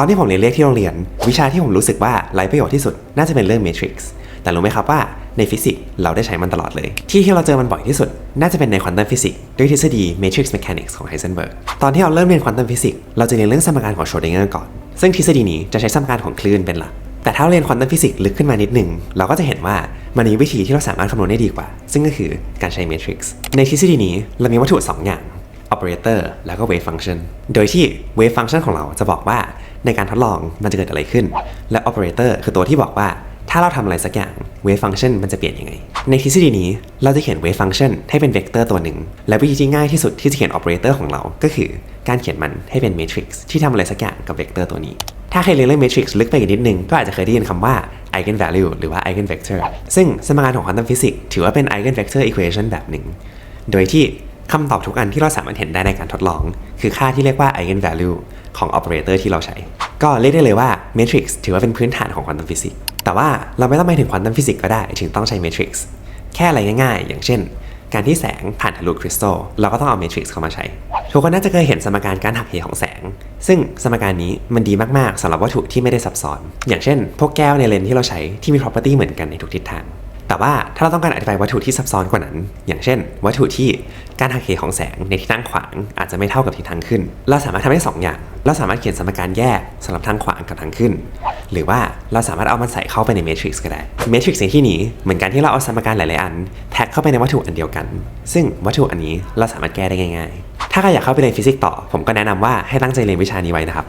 ตอนที่ผมเรียนเลขที่โรงเรียน วิชาที่ผมรู้สึกว่าไร้ประโยชน์ที่สุดน่าจะเป็นเรื่อง Matrix แต่รู้ไหมครับว่าในฟิสิกส์เราได้ใช้มันตลอดเลย ที่ที่เราเจอมันบ่อยที่สุด น่าจะเป็นในควอนตัมฟิสิกส์ด้วยทฤษฎี Matrix Mechanics ของไฮเซนเบิร์กตอนที่เราเริ่มเรียนควอนตัมฟิสิกส์เราจะเรียนเรื่องสมการของโชดิงเกอร์ก่อน ซึ่งทฤษฎีนี้จะใช้สมการของคลื่นเป็นหลัก แต่ถ้าเรียนควอนตัมฟิสิกส์ลึกขึ้นมานิดหนึ่งเราก็จะเห็นว่ามันมีวิธีที่เราสามารถคำนวณได้ดีกว่า ซึ่งก็คือการใช้ Matrix ในทฤษฎีนี้เรามีวัตถุสองอย่าง operator แล้วก็ wave function โดยที่ wave function ของเราจะบอกว่าในการทดลองมันจะเกิดอะไรขึ้น และ operator คือตัวที่บอกว่าถ้าเราทำอะไรสักอย่าง wave function มันจะเปลี่ยนยังไง ในทฤษฎีนี้เราจะเขียน wave function ให้เป็น vector ตัวหนึ่ง และวิธีที่ง่ายที่สุดที่จะเขียน operator ของเรา ก็คือการเขียนมันให้เป็น matrix ที่ทำอะไรสักอย่างกับ vector ตัวนี้ ถ้าใครเรียนเรื่อง matrix ลึกไปอีกนิดนึง ก็อาจจะเคยได้ยินคำว่า eigenvalue หรือว่า eigenvector ซึ่งสมการของ quantum physics ถือว่าเป็น eigenvector equation แบบหนึ่ง โดยที่ คำตอบทุกอันที่เราสามารถเห็นได้ในการทดลอง คือค่าที่เรียกว่า eigenvalue ของ operator ที่เราใช้ ก็เรียกได้เลยว่า matrix ถือว่าเป็นพื้นฐานของ quantum physics แต่ว่าเราไม่ต้องไปถึง quantum physics ก็ได้ ถึงต้องใช้ matrix แค่อะไรง่ายๆ อย่างเช่น การที่แสงผ่านทะลุคริสตัลเราก็ต้องเอา matrix เข้ามาใช้ ทุกคนน่าจะเคยเห็นสมการการหักเหของแสง ซึ่งสมการนี้มันดีมากๆสำหรับวัตถุที่ไม่ได้ซับซ้อน อย่างเช่น พวกแก้วในเลนที่เราใช้ที่มี property เหมือนกันในทุกทิศทาง แต่ว่าถ้าเราต้องการอธิบายวัตถุที่ซับซ้อนกว่านั้น อย่างเช่น วัตถุที่การหักเหของแสงในทิศทางขวางอาจจะไม่เท่ากับทิศทางขึ้น เราสามารถทำได้สองอย่าง เราสามารถเขียนสมการแยกสำหรับทางขวางกับทางขึ้น หรือว่าเราสามารถเอามันใส่เข้าไปใน matrix ก็ได้ matrix ในที่นี้เหมือนกันที่เราเอาสมการหลายๆอันแท็กเข้าไปในวัตถุอันเดียวกัน ซึ่งวัตถุอันนี้เราสามารถแก้ได้ง่าย ๆ ถ้าใครอยากเข้าไปเรียนฟิสิกส์ต่อ ผมก็แนะนำว่าให้ตั้งใจเรียนวิชานี้ไว้นะครับ